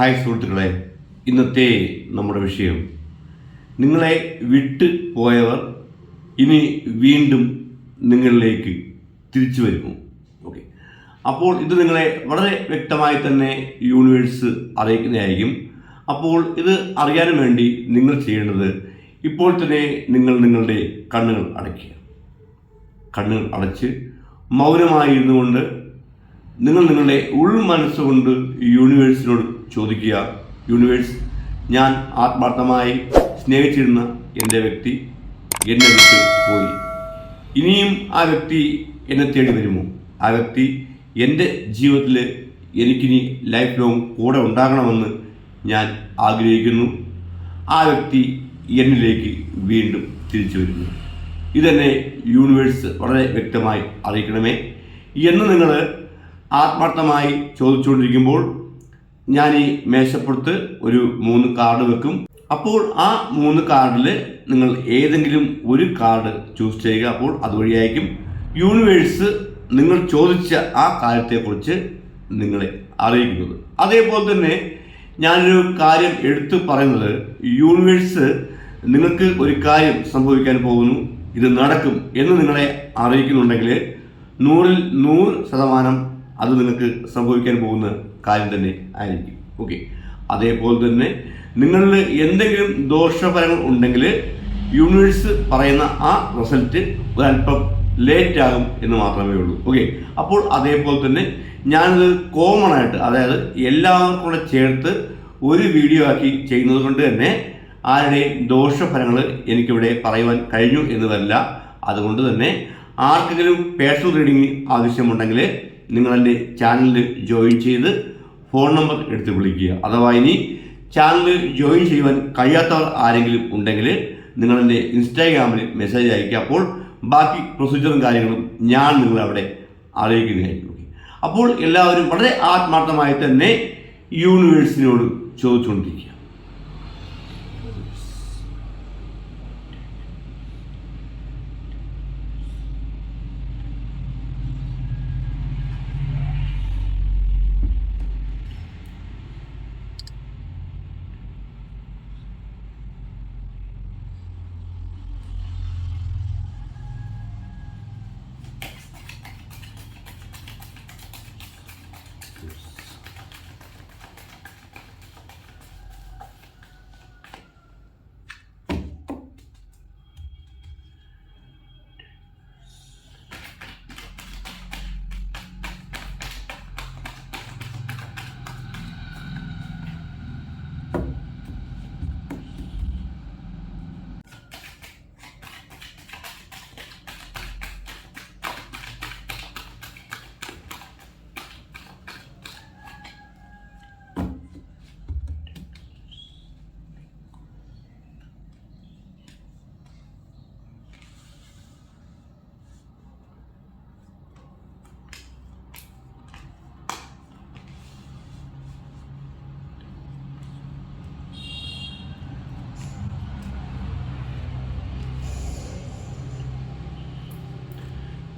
Hi സുഹൃത്തുക്കളെ ഇന്നത്തെ നമ്മുടെ വിഷയം. നിങ്ങളെ വിട്ട് പോയവർ ഇനി വീണ്ടും നിങ്ങളിലേക്ക് തിരിച്ചു വരുമോ? ഓക്കെ. അപ്പോൾ ഇത് നിങ്ങളെ വളരെ വ്യക്തമായി തന്നെ യൂണിവേഴ്സ് അറിയിക്കുന്നതായിരിക്കും. അപ്പോൾ ഇത് അറിയാനും വേണ്ടി നിങ്ങൾ ചെയ്യേണ്ടത് ഇപ്പോൾ തന്നെ നിങ്ങൾ നിങ്ങളുടെ കണ്ണുകൾ അടയ്ക്കുക. കണ്ണുകൾ അടച്ച് മൗനമായിരുന്നു കൊണ്ട് നിങ്ങൾ നിങ്ങളുടെ ഉൾ മനസ്സുകൊണ്ട് യൂണിവേഴ്സിനോട് ചോദിക്കുക. യൂണിവേഴ്സ് ഞാൻ ആത്മാർത്ഥമായി സ്നേഹിച്ചിരുന്ന എന്റെ വ്യക്തി എന്നെ വിട്ട് പോയി. ഇനിയും ആ വ്യക്തി എന്നെ തേടി വരുമോ? ആ വ്യക്തി എന്റെ ജീവിതത്തിൽ എനിക്കിനി ലൈഫ് ലോങ് കൂടെ ഉണ്ടാകണമെന്ന് ഞാൻ ആഗ്രഹിക്കുന്നു. ആ വ്യക്തി എന്നിലേക്ക് വീണ്ടും തിരിച്ചു വരുന്നു. ഇതെന്നെ യൂണിവേഴ്സ് വളരെ വ്യക്തമായി അറിയിക്കണമേ. എന്ന് നിങ്ങൾ ആത്മാർത്ഥമായി ചോദിച്ചുകൊണ്ടിരിക്കുമ്പോൾ ഞാൻ ഈ മേശപ്പുറത്ത് ഒരു മൂന്ന് കാർഡ് വെക്കും. അപ്പോൾ ആ മൂന്ന് കാർഡിൽ നിങ്ങൾ ഏതെങ്കിലും ഒരു കാർഡ് ചൂസ് ചെയ്യുക. അപ്പോൾ അതുവഴിയായിരിക്കും യൂണിവേഴ്സ് നിങ്ങൾ ചോദിച്ച ആ കാര്യത്തെക്കുറിച്ച് നിങ്ങളെ അറിയിക്കുന്നത്. അതേപോലെ തന്നെ ഞാനൊരു കാര്യം എടുത്തു പറയുന്നത്. യൂണിവേഴ്സ് നിങ്ങൾക്ക് ഒരു കാര്യം സംഭവിക്കാൻ പോകുന്നു. ഇത് നടക്കും എന്ന് നിങ്ങളെ അറിയിക്കുന്നുണ്ടെങ്കിൽ നൂറിൽ നൂറ് ശതമാനം അത് നിങ്ങൾക്ക് സംഭവിക്കാൻ പോകുന്ന കാര്യം തന്നെ ആയിരിക്കും. ഓക്കെ അതേപോലെ തന്നെ നിങ്ങളിൽ എന്തെങ്കിലും ദോഷഫലങ്ങൾ ഉണ്ടെങ്കിൽ യൂണിവേഴ്സ് പറയുന്ന ആ റിസൾട്ട് ഒരല്പം ലേറ്റ് ആകും എന്ന് മാത്രമേ ഉള്ളൂ. ഓക്കെ അപ്പോൾ അതേപോലെ തന്നെ ഞാനിത് കോമൺ ആയിട്ട് അതായത് എല്ലാവർക്കും കൂടെ ചേർത്ത് ഒരു വീഡിയോ ആക്കി ചെയ്യുന്നത് കൊണ്ട് തന്നെ ആരുടെയും ദോഷഫലങ്ങൾ എനിക്കിവിടെ പറയുവാൻ കഴിഞ്ഞു എന്നതല്ല. അതുകൊണ്ട് തന്നെ ആർക്കെങ്കിലും പേഴ്സണൽ റീഡിംഗ് ആവശ്യമുണ്ടെങ്കിൽ നിങ്ങൾ എന്റെ ചാനലിൽ ജോയിൻ ചെയ്ത് ഫോൺ നമ്പർ എടുത്ത് വിളിക്കുക. അഥവാ ഇനി ചാനൽ ജോയിൻ ചെയ്യുവാൻ കഴിയാത്തവർ ആരെങ്കിലും ഉണ്ടെങ്കിൽ നിങ്ങളെന്റെ ഇൻസ്റ്റാഗ്രാമിൽ മെസ്സേജ് അയക്കുക അപ്പോൾ ബാക്കി പ്രൊസീജിയറും കാര്യങ്ങളും ഞാൻ നിങ്ങളെ അവിടെ അറിയിക്കുന്നതായിരിക്കും അപ്പോൾ എല്ലാവരും വളരെ ആത്മാർത്ഥമായി തന്നെ യൂണിവേഴ്സിനോട് ചോദിച്ചുകൊണ്ടിരിക്കുക.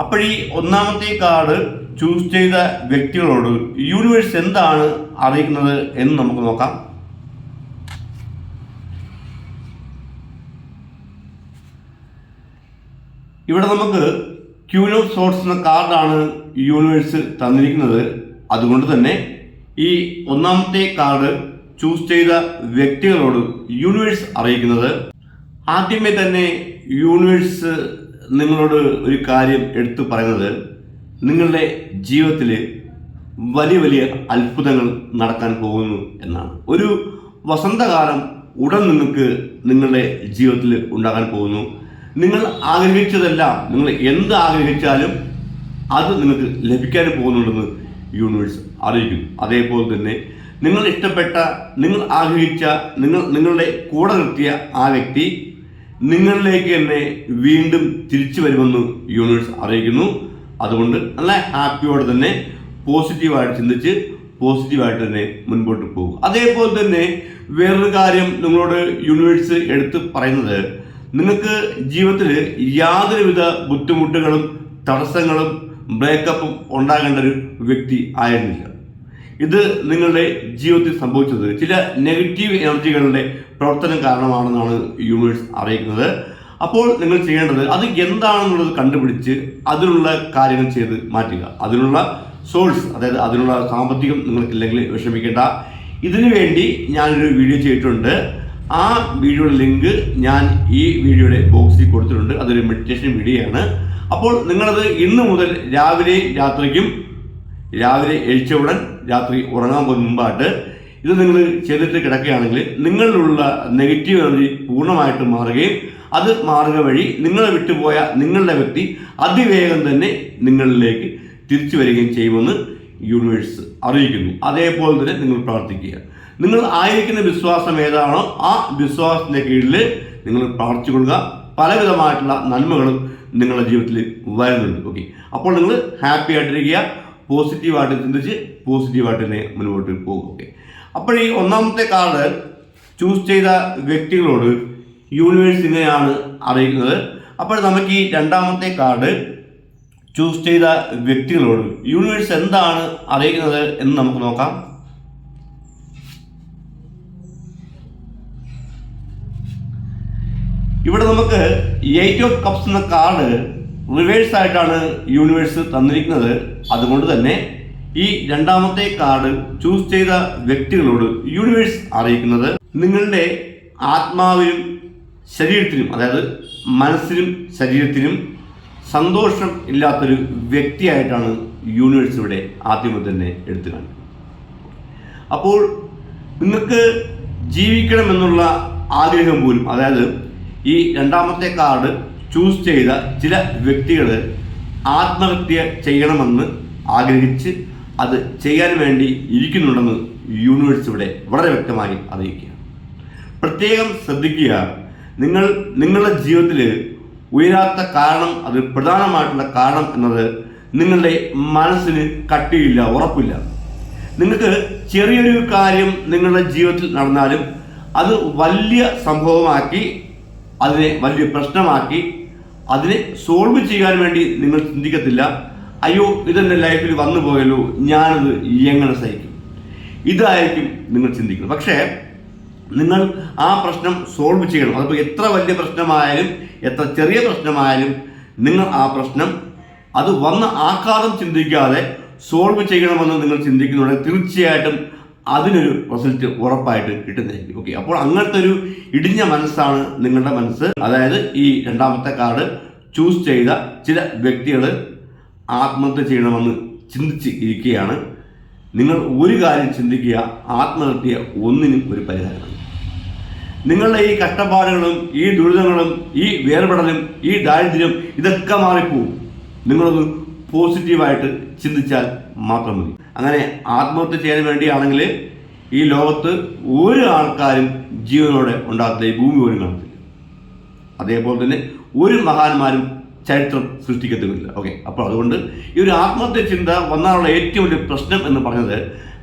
അപ്പോൾ ഈ ഒന്നാമത്തെ കാർഡ് ചൂസ് ചെയ്ത വ്യക്തികളോട് യൂണിവേഴ്സ് എന്താണ് അറിയിക്കുന്നത് എന്ന് നമുക്ക് നോക്കാം. ഇവിടെ നമുക്ക് ക്യൂൻ ഓഫ് സോർട്സ് എന്ന കാർഡാണ് യൂണിവേഴ്സ് തന്നിരിക്കുന്നത്. അതുകൊണ്ട് തന്നെ ഈ ഒന്നാമത്തെ കാർഡ് ചൂസ് ചെയ്ത വ്യക്തികളോട് യൂണിവേഴ്സ് അറിയിക്കുന്നത്. ആദ്യമേ തന്നെ യൂണിവേഴ്സ് നിങ്ങളോട് ഒരു കാര്യം എടുത്തു പറയുന്നത് നിങ്ങളുടെ ജീവിതത്തിൽ വലിയ വലിയ അത്ഭുതങ്ങൾ നടക്കാൻ പോകുന്നു എന്നാണ്. ഒരു വസന്തകാലം ഉടൻ നിങ്ങൾക്ക് നിങ്ങളുടെ ജീവിതത്തിൽ ഉണ്ടാകാൻ പോകുന്നു. നിങ്ങൾ ആഗ്രഹിച്ചതെല്ലാം നിങ്ങൾ എന്ത് ആഗ്രഹിച്ചാലും അത് നിങ്ങൾക്ക് ലഭിക്കാൻ പോകുന്നുണ്ടെന്ന് യൂണിവേഴ്സ് അറിയിക്കുന്നു. അതേപോലെ തന്നെ നിങ്ങൾ ഇഷ്ടപ്പെട്ട നിങ്ങൾ ആഗ്രഹിച്ച നിങ്ങൾ നിങ്ങളുടെ കൂടെ നിർത്തിയ ആ വ്യക്തി നിങ്ങളിലേക്ക് തന്നെ വീണ്ടും തിരിച്ചു വരുമെന്ന് യൂണിവേഴ്സ് അറിയിക്കുന്നു. അതുകൊണ്ട് നല്ല ഹാപ്പിയോടെ തന്നെ പോസിറ്റീവായിട്ട് ചിന്തിച്ച് പോസിറ്റീവായിട്ട് തന്നെ മുൻപോട്ട് പോകും അതേപോലെ തന്നെ വേറൊരു കാര്യം നിങ്ങളോട് യൂണിവേഴ്സ് എടുത്ത് പറയുന്നത് നിങ്ങൾക്ക് ജീവിതത്തിൽ യാതൊരുവിധ ബുദ്ധിമുട്ടുകളും തടസ്സങ്ങളും ബ്രേക്കപ്പും ഉണ്ടാകേണ്ട ഒരു വ്യക്തി ആയിരുന്നില്ല. ഇത് നിങ്ങളുടെ ജീവിതത്തിൽ സംഭവിച്ചത്. ചില നെഗറ്റീവ് എനർജികളുടെ പ്രവർത്തനം കാരണമാണെന്നാണ് യൂണിവേഴ്സ് അറിയിക്കുന്നത്. അപ്പോൾ നിങ്ങൾ ചെയ്യേണ്ടത് അത് എന്താണെന്നുള്ളത് കണ്ടുപിടിച്ച് അതിനുള്ള കാര്യങ്ങൾ ചെയ്ത് മാറ്റുക. അതിനുള്ള സോഴ്സ് അതായത് അതിനുള്ള സാമ്പത്തികം നിങ്ങൾക്കില്ലെങ്കിൽ വിഷമിക്കേണ്ട. ഇതിനു വേണ്ടി ഞാനൊരു വീഡിയോ ചെയ്തിട്ടുണ്ട്. ആ വീഡിയോയുടെ ലിങ്ക് ഞാൻ ഈ വീഡിയോയുടെ ബോക്സിൽ കൊടുത്തിട്ടുണ്ട്. അതൊരു മെഡിറ്റേഷൻ വീഡിയോ ആണ്. അപ്പോൾ നിങ്ങളത് ഇന്ന് മുതൽ രാവിലെ രാത്രിക്കും രാവിലെ എഴുച്ച ഉടൻ രാത്രി ഉറങ്ങാൻ പോകുന്ന മുമ്പായിട്ട് ഇത് നിങ്ങൾ ചെയ്തിട്ട് കിടക്കുകയാണെങ്കിൽ നിങ്ങളിലുള്ള നെഗറ്റീവ് എനർജി പൂർണമായിട്ട് മാറുകയും അത് മാറുക വഴി നിങ്ങളെ വിട്ടുപോയ നിങ്ങളുടെ വ്യക്തി അതിവേഗം തന്നെ നിങ്ങളിലേക്ക് തിരിച്ചു വരികയും ചെയ്യുമെന്ന് യൂണിവേഴ്സ് അറിയിക്കുന്നു. അതേപോലെ തന്നെ നിങ്ങൾ പ്രാർത്ഥിക്കുക. നിങ്ങൾ ആയിരിക്കുന്ന വിശ്വാസം ഏതാണോ ആ വിശ്വാസത്തിന്റെ കീഴിൽ നിങ്ങൾ പ്രാർത്ഥിച്ചു കൊടുക്കുക പലവിധമായിട്ടുള്ള നന്മകളും നിങ്ങളുടെ ജീവിതത്തിൽ വരുന്നുണ്ട്. ഓക്കെ അപ്പോൾ നിങ്ങൾ ഹാപ്പി ആയിട്ടിരിക്കുക. പോസിറ്റീവായിട്ട് ചിന്തിച്ച് പോസിറ്റീവായിട്ട് തന്നെ മുന്നോട്ട് പോകും. ഓക്കെ അപ്പോൾ ഈ ഒന്നാമത്തെ കാർഡ് ചൂസ് ചെയ്ത വ്യക്തികളോട് യൂണിവേഴ്സ് ഇങ്ങനെയാണ് അറിയിക്കുന്നത്. അപ്പോൾ നമുക്ക് ഈ രണ്ടാമത്തെ കാർഡ് ചൂസ് ചെയ്ത വ്യക്തികളോട് യൂണിവേഴ്സ് എന്താണ് അറിയിക്കുന്നത് എന്ന് നമുക്ക് നോക്കാം. ഇവിടെ നമുക്ക് എയ്റ്റ് ഓഫ് കപ്സ് എന്ന കാർഡ് റിവേഴ്സ് ആയിട്ടാണ് യൂണിവേഴ്സ് തന്നിരിക്കുന്നത്. അതുകൊണ്ട് തന്നെ ഈ രണ്ടാമത്തെ കാർഡ് ചൂസ് ചെയ്ത വ്യക്തികളോട് യൂണിവേഴ്സ് അറിയിക്കുന്നത് നിങ്ങളുടെ ആത്മാവിനും ശരീരത്തിനും അതായത് മനസ്സിനും ശരീരത്തിനും സന്തോഷം ഇല്ലാത്തൊരു വ്യക്തിയായിട്ടാണ് യൂണിവേഴ്സ് ഇവിടെ ആദ്യമേ തന്നെ എടുത്തു കാണിക്കുന്നത്. അപ്പോൾ നിങ്ങൾക്ക് ജീവിക്കണമെന്നുള്ള ആഗ്രഹം പോലും അതായത് ഈ രണ്ടാമത്തെ കാർഡ് ചൂസ് ചെയ്ത ചില വ്യക്തികൾ ആത്മഹത്യ ചെയ്യണമെന്ന് ആഗ്രഹിച്ച് അത് ചെയ്യാൻ വേണ്ടി ഇരിക്കുന്നുണ്ടെന്ന് യൂണിവേഴ്സ് ഇവിടെ വളരെ വ്യക്തമായി അറിയിക്കുക പ്രത്യേകം ശ്രദ്ധിക്കുക നിങ്ങൾ നിങ്ങളുടെ ജീവിതത്തിൽ ഉയരാത്ത കാരണം അത് പ്രധാനമായിട്ടുള്ള കാരണം എന്നത് നിങ്ങളുടെ മനസ്സിന് കട്ടിയില്ല ഉറപ്പില്ല. നിങ്ങൾക്ക് ചെറിയൊരു കാര്യം നിങ്ങളുടെ ജീവിതത്തിൽ നടന്നാലും അത് വലിയ സംഭവമാക്കി അതിനെ വലിയ പ്രശ്നമാക്കി അതിനെ സോൾവ് ചെയ്യാൻ വേണ്ടി നിങ്ങൾ ചിന്തിക്കത്തില്ല. അയ്യോ ഇതെന്റെ ലൈഫിൽ വന്നു പോയല്ലോ. ഞാനത് എങ്ങനെ സഹിക്കും? ഇതായിരിക്കും നിങ്ങൾ ചിന്തിക്കുന്നത്. പക്ഷേ നിങ്ങൾ ആ പ്രശ്നം സോൾവ് ചെയ്യണം. അതിപ്പോൾ എത്ര വലിയ പ്രശ്നമായാലും എത്ര ചെറിയ പ്രശ്നമായാലും നിങ്ങൾ ആ പ്രശ്നം അത് വന്ന ആഘാതം ചിന്തിക്കാതെ സോൾവ് ചെയ്യണമെന്ന് നിങ്ങൾ ചിന്തിക്കുന്നുണ്ടെങ്കിൽ തീർച്ചയായിട്ടും അതിനൊരു റിസൾട്ട് ഉറപ്പായിട്ട് കിട്ടുന്നതായിരിക്കും. ഓക്കെ അപ്പോൾ അങ്ങനത്തെ ഒരു ഇടിഞ്ഞ മനസ്സാണ് നിങ്ങളുടെ മനസ്സ്. അതായത് ഈ രണ്ടാമത്തെ കാർഡ് ചൂസ് ചെയ്ത ചില വ്യക്തികൾ ആത്മഹത്യ ചെയ്യണമെന്ന് ചിന്തിച്ച് ഇരിക്കുകയാണ് നിങ്ങൾ ഒരു കാര്യം ചിന്തിക്കുക ആത്മഹത്യ ഒന്നിനും ഒരു പരിഹാരമാണ് നിങ്ങളുടെ ഈ കഷ്ടപ്പാടുകളും ഈ ദുരിതങ്ങളും ഈ വേർപെടലും ഈ ദാരിദ്ര്യം ഇതൊക്കെ മാറിപ്പോവും. നിങ്ങളൊന്ന് പോസിറ്റീവായിട്ട് ചിന്തിച്ചാൽ മാത്രം മതി. അങ്ങനെ ആത്മഹത്യ ചെയ്യാൻ വേണ്ടിയാണെങ്കിൽ ഈ ലോകത്ത് ഒരു ആൾക്കാരും ജീവനോടെ ഉണ്ടാകത്തില്ല ഭൂമി പോലും കാണത്തില്ല. അതേപോലെ തന്നെ ഒരു മഹാന്മാരും ചരിത്രം സൃഷ്ടിക്കത്തുമില്ല. ഓക്കെ അപ്പോൾ അതുകൊണ്ട് ഈ ഒരു ആത്മഹത്യ ചിന്ത വന്നാലുള്ള ഏറ്റവും വലിയ പ്രശ്നം എന്ന് പറഞ്ഞത്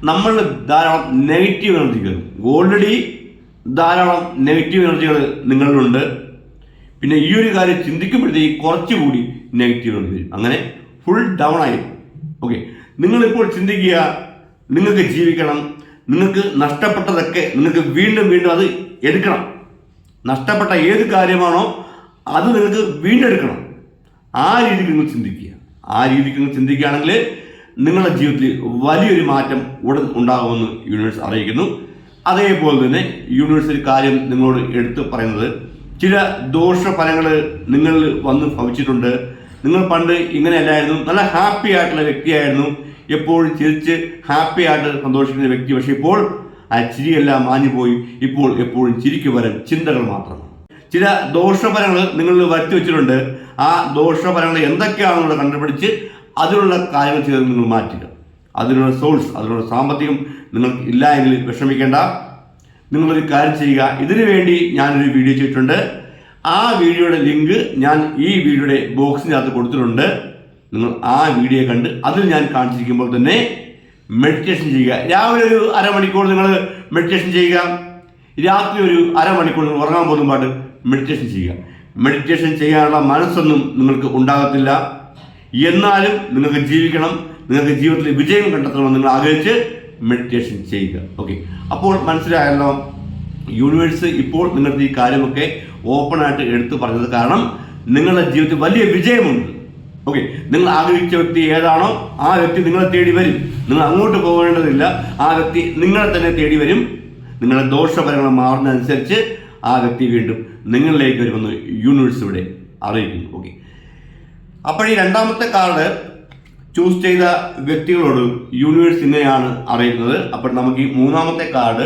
നമ്മൾ ധാരാളം നെഗറ്റീവ് എനർജി കയറും ഓൾറെഡി ധാരാളം നെഗറ്റീവ് എനർജികൾ നിങ്ങളിലുണ്ട്. പിന്നെ ഈ ഒരു കാര്യം ചിന്തിക്കുമ്പോഴത്തേക്ക് കുറച്ചുകൂടി നെഗറ്റീവ് എനർജി അങ്ങനെ ഫുൾ ഡൗൺ ആയി. ഓക്കെ നിങ്ങളിപ്പോൾ ചിന്തിക്കുക നിങ്ങൾക്ക് ജീവിക്കണം നിങ്ങൾക്ക് നഷ്ടപ്പെട്ടതൊക്കെ നിങ്ങൾക്ക് വീണ്ടും വീണ്ടും അത് എടുക്കണം. നഷ്ടപ്പെട്ട ഏത് കാര്യമാണോ അത് നിങ്ങൾക്ക് വീണ്ടെടുക്കണം. ആ രീതിയിൽ നിങ്ങൾ ചിന്തിക്കുക. ആ രീതിക്ക് നിങ്ങൾ ചിന്തിക്കുകയാണെങ്കിൽ നിങ്ങളുടെ ജീവിതത്തിൽ വലിയൊരു മാറ്റം ഉടൻ ഉണ്ടാകുമെന്ന് യൂണിവേഴ്സ് അറിയിക്കുന്നു. അതേപോലെ തന്നെ യൂണിവേഴ്സ് ഒരു കാര്യം നിങ്ങളോട് എടുത്തു പറയുന്നത് ചില ദോഷഫലങ്ങൾ നിങ്ങളിൽ വന്ന് ഭവിച്ചിട്ടുണ്ട്. നിങ്ങൾ പണ്ട് ഇങ്ങനെയല്ലായിരുന്നു. നല്ല ഹാപ്പി ആയിട്ടുള്ള വ്യക്തിയായിരുന്നു. എപ്പോഴും ചിരിച്ച് ഹാപ്പി ആയിട്ട് സന്തോഷിക്കുന്ന വ്യക്തി. പക്ഷേ ഇപ്പോൾ ആ ചിരിയെല്ലാം മാഞ്ഞുപോയി. ഇപ്പോൾ എപ്പോഴും ചിരിക്ക് വരാൻ ചിന്തകൾ മാത്രമാണ്. ചില ദോഷഫലങ്ങൾ നിങ്ങളിൽ വരുത്തി വെച്ചിട്ടുണ്ട്. ആ ദോഷഫലങ്ങൾ എന്തൊക്കെയാണെന്നുള്ളത് കണ്ടുപിടിച്ച് അതിനുള്ള കാര്യങ്ങൾ ചെയ്ത് നിങ്ങൾ മാറ്റുക. അതിനുള്ള സോഴ്സ് അതിനുള്ള സാമ്പത്തികം നിങ്ങൾക്ക് ഇല്ല എങ്കിൽ വിഷമിക്കേണ്ട. നിങ്ങളൊരു കാര്യം ചെയ്യുക. ഇതിനു വേണ്ടി ഞാനൊരു വീഡിയോ ചെയ്തിട്ടുണ്ട്. ആ വീഡിയോയുടെ ലിങ്ക് ഞാൻ ഈ വീഡിയോയുടെ ബോക്സിനകത്ത് കൊടുത്തിട്ടുണ്ട്. നിങ്ങൾ ആ വീഡിയോ കണ്ട് അതിൽ ഞാൻ കാണിച്ചിരിക്കുമ്പോൾ തന്നെ മെഡിറ്റേഷൻ ചെയ്യുക. രാവിലെ ഒരു അരമണിക്കൂർ നിങ്ങൾ മെഡിറ്റേഷൻ ചെയ്യുക. രാത്രി ഒരു അരമണിക്കൂർ ഉറങ്ങാൻ പോകുന്ന പാട്ട് മെഡിറ്റേഷൻ ചെയ്യുക. മെഡിറ്റേഷൻ ചെയ്യാനുള്ള മനസ്സൊന്നും നിങ്ങൾക്ക് ഉണ്ടാകത്തില്ല. എന്നാലും നിങ്ങൾക്ക് ജീവിക്കണം നിങ്ങൾക്ക് ജീവിതത്തിൽ വിജയം കണ്ടെത്തണമെന്ന് നിങ്ങൾ ആഗ്രഹിച്ച് മെഡിറ്റേഷൻ ചെയ്യുക. ഓക്കെ അപ്പോൾ മനസ്സിലായല്ലോ യൂണിവേഴ്സ് ഇപ്പോൾ നിങ്ങളുടെ ഈ കാര്യമൊക്കെ ഓപ്പണായിട്ട് എടുത്തു പറഞ്ഞത് കാരണം നിങ്ങളുടെ ജീവിതത്തിൽ വലിയ വിജയമുണ്ട്. ഓക്കെ നിങ്ങൾ ആഗ്രഹിച്ച വ്യക്തി ഏതാണോ ആ വ്യക്തി നിങ്ങളെ തേടി വരും. നിങ്ങൾ അങ്ങോട്ട് പോകേണ്ടതില്ല. ആ വ്യക്തി നിങ്ങളെ തന്നെ തേടി വരും. നിങ്ങളുടെ ദോഷഫലങ്ങൾ മാറുന്നതനുസരിച്ച് ആ വ്യക്തി വീണ്ടും നിങ്ങളിലേക്ക് വരുമെന്ന് യൂണിവേഴ്സ് ഇവിടെ അറിയിക്കുന്നു. ഓക്കെ അപ്പോൾ ഈ രണ്ടാമത്തെ കാർഡ് ചൂസ് ചെയ്ത വ്യക്തികളോട് യൂണിവേഴ്സ് ഇന്നെയാണ് അറിയുന്നത്. അപ്പോൾ നമുക്ക് ഈ മൂന്നാമത്തെ കാർഡ്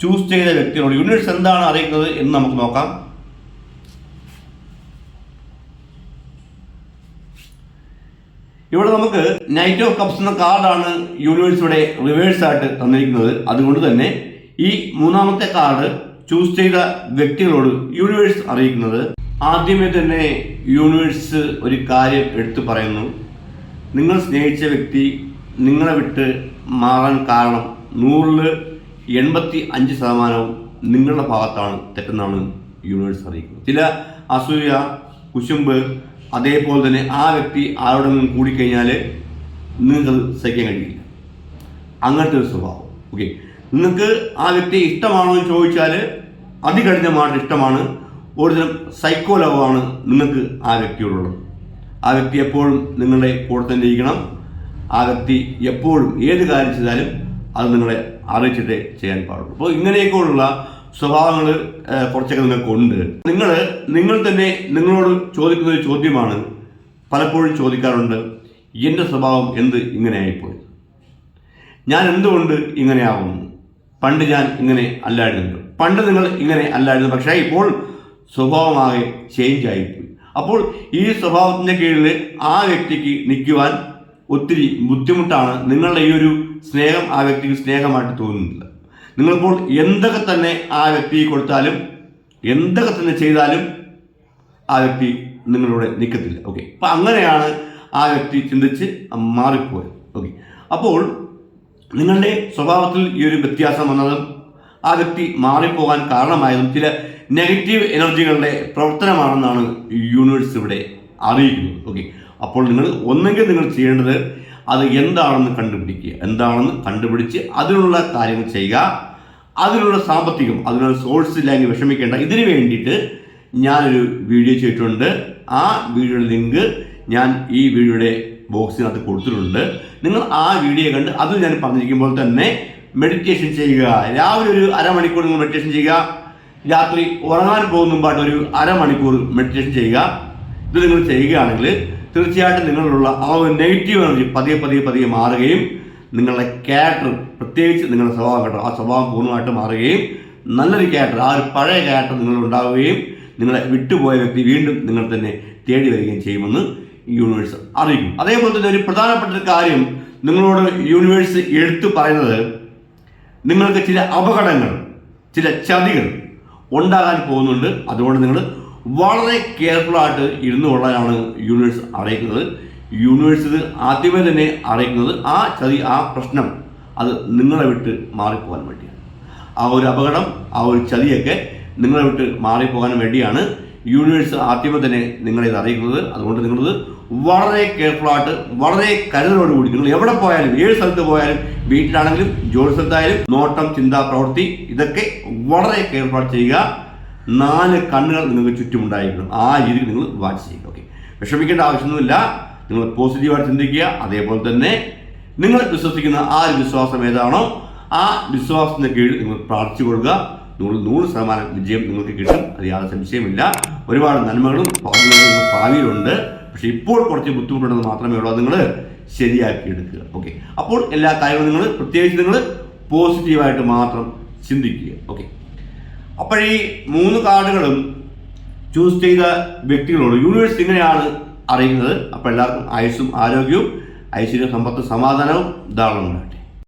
ചൂസ് ചെയ്ത വ്യക്തികളോട് യൂണിവേഴ്സ് എന്താണ് അറിയുന്നത് എന്ന് നമുക്ക് നോക്കാം. ഇവിടെ നമുക്ക് നൈറ്റ് ഓഫ് കപ്സ് എന്ന കാർഡാണ് യൂണിവേഴ്സ് ഇവിടെ റിവേഴ്സ് ആയിട്ട് തന്നിരിക്കുന്നത്. അതുകൊണ്ട് തന്നെ ഈ മൂന്നാമത്തെ കാർഡ് ചൂസ് ചെയ്ത വ്യക്തികളോട് യൂണിവേഴ്സ് അറിയിക്കുന്നത്. ആദ്യമേ തന്നെ യൂണിവേഴ്സ് ഒരു കാര്യം എടുത്തു പറയുന്നു. നിങ്ങൾ സ്നേഹിച്ച വ്യക്തി നിങ്ങളെ വിട്ട് മാറാൻ കാരണം നൂറിൽ എൺപത്തി അഞ്ച് ശതമാനവും നിങ്ങളുടെ ഭാഗത്താണ്. തെറ്റെന്നാണ് യൂണിവേഴ്സ് അറിയിക്കുന്നത്. ചില അസൂയ കുശുമ്പ് അതേപോലെ തന്നെ ആ വ്യക്തി ആരോടെങ്കിലും കൂടിക്കഴിഞ്ഞാൽ നിങ്ങൾക്കത് സഹിക്കാൻ കഴിയില്ല. അങ്ങനത്തെ ഒരു സ്വഭാവം. ഓക്കെ നിങ്ങൾക്ക് ആ വ്യക്തി ഇഷ്ടമാണോ എന്ന് ചോദിച്ചാൽ അതികഠിനമായിട്ട് ഇഷ്ടമാണ്. ഒരുതരം സൈക്കോ ലവമാണ് നിങ്ങൾക്ക് ആ വ്യക്തിയോടുള്ളത്. ആ വ്യക്തി എപ്പോഴും നിങ്ങളുടെ കൂടെ തന്നെ ഇരിക്കണം. ആ വ്യക്തി എപ്പോഴും ഏത് കാര്യം ചെയ്താലും അത് നിങ്ങളെ അറിയിച്ചിട്ടേ ചെയ്യാൻ പാടുള്ളൂ. അപ്പോൾ ഇങ്ങനെയൊക്കെയുള്ള സ്വഭാവങ്ങൾ കുറച്ചൊക്കെ നിങ്ങൾക്കുണ്ട്. നിങ്ങൾ നിങ്ങൾ തന്നെ നിങ്ങളോട് ചോദിക്കുന്ന ഒരു ചോദ്യമാണ് പലപ്പോഴും ചോദിക്കാറുണ്ട് എന്റെ സ്വഭാവം എന്ത് ഇങ്ങനെയായിപ്പോയി? ഞാൻ എന്തുകൊണ്ട് ഇങ്ങനെയാവുന്നു? പണ്ട് ഞാൻ ഇങ്ങനെ അല്ലായിരുന്നു. പണ്ട് നിങ്ങൾ ഇങ്ങനെ അല്ലായിരുന്നു. പക്ഷേ ഇപ്പോൾ സ്വഭാവമായി ചേഞ്ച് ആയിപ്പോയി. അപ്പോൾ ഈ സ്വഭാവത്തിന്റെ കീഴിൽ ആ വ്യക്തിക്ക് നിൽക്കുവാൻ ഒത്തിരി ബുദ്ധിമുട്ടാണ് നിങ്ങളുടെ ഈ ഒരു സ്നേഹം ആ വ്യക്തിക്ക് സ്നേഹമായിട്ട് തോന്നുന്നില്ല നിങ്ങളിപ്പോൾ എന്തൊക്കെ തന്നെ ആ വ്യക്തിക്ക് കൊടുത്താലും എന്തൊക്കെ തന്നെ ചെയ്താലും ആ വ്യക്തി നിങ്ങളുടെ നിൽക്കത്തില്ല. ഓക്കെ അപ്പം അങ്ങനെയാണ് ആ വ്യക്തി ചിന്തിച്ച് മാറിപ്പോയത്. ഓക്കെ അപ്പോൾ നിങ്ങളുടെ സ്വഭാവത്തിൽ ഈ ഒരു വ്യത്യാസം വന്നതും ആ വ്യക്തി മാറിപ്പോകാൻ കാരണമായതും ചില നെഗറ്റീവ് എനർജികളുടെ പ്രവർത്തനമാണെന്നാണ് യൂണിവേഴ്സ് ഇവിടെ അറിയിക്കുന്നത്. ഓക്കെ. അപ്പോൾ നിങ്ങൾ ഒന്നെങ്കിൽ നിങ്ങൾ ചെയ്യേണ്ടത് അത് എന്താണെന്ന് കണ്ടുപിടിക്കുക. എന്താണെന്ന് കണ്ടുപിടിച്ച് അതിനുള്ള കാര്യങ്ങൾ ചെയ്യുക. അതിനുള്ള സാമ്പത്തികം അതിനുള്ള സോഴ്സ് ഇല്ലെങ്കിൽ വിഷമിക്കേണ്ട. ഇതിനു വേണ്ടിയിട്ട് ഞാനൊരു വീഡിയോ ചെയ്തിട്ടുണ്ട്. ആ വീഡിയോയുടെ ലിങ്ക് ഞാൻ ഈ വീഡിയോയുടെ ബോക്സിനകത്ത് കൊടുത്തിട്ടുണ്ട്. നിങ്ങൾ ആ വീഡിയോ കണ്ട് അത് ഞാൻ പറഞ്ഞിരിക്കുമ്പോൾ തന്നെ മെഡിറ്റേഷൻ ചെയ്യുക. രാവിലെ ഒരു അരമണിക്കൂർ നിങ്ങൾ മെഡിറ്റേഷൻ ചെയ്യുക. രാത്രി ഉറങ്ങാൻ പോകുന്ന ഒരു അരമണിക്കൂർ മെഡിറ്റേഷൻ ചെയ്യുക. ഇത് നിങ്ങൾ ചെയ്യുകയാണെങ്കിൽ തീർച്ചയായിട്ടും നിങ്ങളിലുള്ള ആ ഒരു നെഗറ്റീവ് എനർജി പതിയെ പതിയെ പതിയെ മാറുകയും നിങ്ങളുടെ ക്യാരക്ടർ പ്രത്യേകിച്ച് നിങ്ങളുടെ സ്വഭാവം കേട്ടോ ആ സ്വഭാവം പൂർണമായിട്ട് മാറുകയും നല്ലൊരു ക്യാരക്ടർ ആ ഒരു പഴയ ക്യാരക്ടർ നിങ്ങൾ ഉണ്ടാവുകയും നിങ്ങളെ വിട്ടുപോയ വ്യക്തി വീണ്ടും നിങ്ങൾ തന്നെ തേടി വരികയും ചെയ്യുമെന്ന് യൂണിവേഴ്സ് അറിയിക്കും. അതേപോലെ തന്നെ ഒരു പ്രധാനപ്പെട്ട ഒരു കാര്യം നിങ്ങളോട് യൂണിവേഴ്സ് എടുത്തു പറയുന്നത് നിങ്ങൾക്ക് ചില അപകടങ്ങൾ ചില ചതികൾ ഉണ്ടാകാൻ പോകുന്നുണ്ട്. അതുകൊണ്ട് നിങ്ങൾ വളരെ കെയർഫുൾ ആയിട്ട് ഇരുന്നു കൊള്ളാനാണ് യൂണിവേഴ്സ് അറിയിക്കുന്നത്. യൂണിവേഴ്സ് ഇത് ആദ്യമേ തന്നെ അറിയിക്കുന്നത് ആ ചതി ആ പ്രശ്നം അത് നിങ്ങളെ വിട്ട് മാറിപ്പോകാൻ വേണ്ടിയാണ്. ആ ഒരു അപകടം ആ ഒരു ചതിയൊക്കെ നിങ്ങളെ വിട്ട് മാറിപ്പോകാൻ വേണ്ടിയാണ് യൂണിവേഴ്സ് ആദ്യമേ തന്നെ നിങ്ങളെ ഇത് അറിയിക്കുന്നത്. അതുകൊണ്ട് നിങ്ങളിത് വളരെ കെയർഫുൾ ആയിട്ട് വളരെ കരുതലോടുകൂടി നിങ്ങൾ എവിടെ പോയാലും ഏത് സ്ഥലത്ത് പോയാലും വീട്ടിലാണെങ്കിലും ജോലി സ്ഥലത്തായാലും നോട്ടം ചിന്ത പ്രവൃത്തി ഇതൊക്കെ വളരെ കെയർഫുൾ ആയിട്ട് ചെയ്യുക. നാല് കണ്ണുകൾ നിങ്ങൾക്ക് ചുറ്റുമുണ്ടായിരിക്കണം. ആ രീതിയിൽ നിങ്ങൾ വാച്ച് ചെയ്യുക ഓക്കെ വിഷമിക്കേണ്ട ആവശ്യമൊന്നുമില്ല. നിങ്ങൾ പോസിറ്റീവായിട്ട് ചിന്തിക്കുക. അതേപോലെ തന്നെ നിങ്ങൾ വിശ്വസിക്കുന്ന ആ ഒരു വിശ്വാസം ഏതാണോ ആ വിശ്വാസത്തിന്റെ കീഴിൽ നിങ്ങൾ പ്രാർത്ഥിച്ചു കൊടുക്കുക. നൂറ് നൂറ് ശതമാനം വിജയം നിങ്ങൾക്ക് കിട്ടും. അത് യാതൊരു സംശയമില്ല ഒരുപാട് നന്മകളും ഭാവിയിലുണ്ട്. പക്ഷേ ഇപ്പോൾ കുറച്ച് ബുദ്ധിമുട്ടുണ്ടെന്ന് മാത്രമേ ഉള്ളൂ. നിങ്ങൾ ശരിയാക്കി എടുക്കുക ഓക്കെ അപ്പോൾ എല്ലാ കാര്യവും നിങ്ങൾ പ്രത്യേകിച്ച് നിങ്ങൾ പോസിറ്റീവായിട്ട് മാത്രം ചിന്തിക്കുക. ഓക്കെ അപ്പോൾ ഈ മൂന്ന് കാർഡുകളും ചൂസ് ചെയ്ത വ്യക്തികളോട് യൂണിവേഴ്സ് ഇങ്ങനെയാണ് അറിയുന്നത്? അപ്പോൾ എല്ലാവർക്കും ആയുസ്സും ആരോഗ്യവും ഐശ്വര്യ സമ്പത്ത് സമാധാനവും ധാരാളം ഉണ്ടാകട്ടെ